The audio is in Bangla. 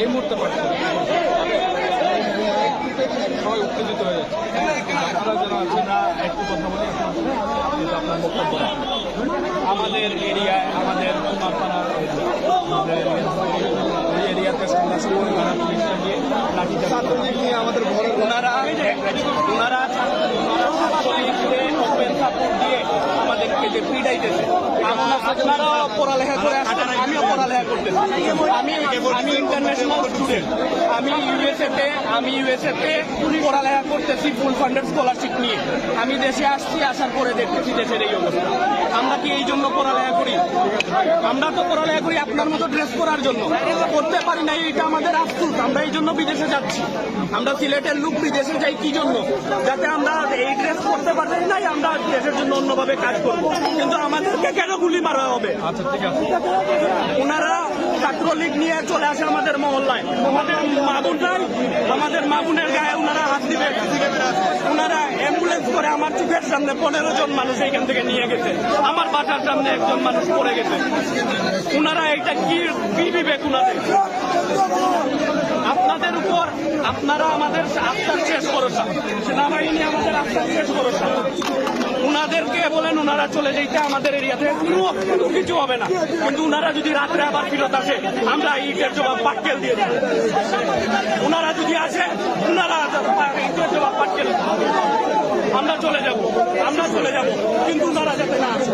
এই মুহূর্তে পাচ্ছি সবাই উত্তেজিত হয়ে যাচ্ছে। আপনারা যারা আছেন না একটু কথা বলি। আপনার বক্তব্য আমাদের এরিয়ায় আমাদের কুমারপাড়া এই এরিয়াতে সন্ত্রাসী পরিমাণে পুলিশটা লাঠিচার্জ আমাদের ওনারা ওনারা ছাত্রলীগকে ওপেন সাপোর্ট দিয়ে আমাদেরকে যে আপনার- আপনারাও পড়ালেখা করে আসছেন, আমিও পড়ালেখা করতেছি। আমি আমি ইন্টারন্যাশনাল স্টুডেন্ট আমি ইউএসএতে আমি ইউএসএতে পড়ালেখা করতেছি ফুল ফান্ডেড স্কলারশিপ নিয়ে। আমি দেশে আসছি, আসার পরে দেখতেছি দেশের এই অবস্থা। এই জন্য পড়ালেখা করি। আমরা তো পড়ালেখা করি আপনার মতো ড্রেস করার জন্য। করতে পারি না এটা আমাদের আফসুস। আমরা এই জন্য বিদেশে যাচ্ছি। আমরা সিলেটের লোক বিদেশে যাই কি জন্য? যাতে আমরা এই ড্রেস করতে পারি নাই আমরা দেশের জন্য অন্যভাবে কাজ করব। কিন্তু আমাদেরকে কেন গুলি মারা হবে? আচ্ছা ওনারা ছাত্রলীগ নিয়ে চলে আসে আমাদের মহল্লায়। আমাদের মা বোনরাই আমাদের মা বোনের গায়ে ওনারা হাত দিবে। ওনারা অ্যাম্বুলেন্স করে আমার চোখের সামনে পনেরো জন মানুষ এইখান থেকে নিয়ে গেছে। আমার বাসার সামনে একজন মানুষ পড়ে গেছে। ওনারা এটা কি কি বিবেক আপনাদের উপর আপনারা আমাদের আস্থার শেষ ভরসা। সেনাবাহিনী আমাদের আস্থার শেষ ভরসা। উনাদেরকে বলেন, উনারা চলে যেতে আমাদের এরিয়াতে। কোনো কিছু হবে না। কিন্তু উনারা যদি রাত্রে আবার ফিরত আসে, আমরা ইটের জবাব পাটকেল দিয়ে দেব। উনারা যদি আসে, উনারা ইটের জবাব পাটকেল চলে যাব আমরা চলে যাব কিন্তু তারা যাতে না আসে।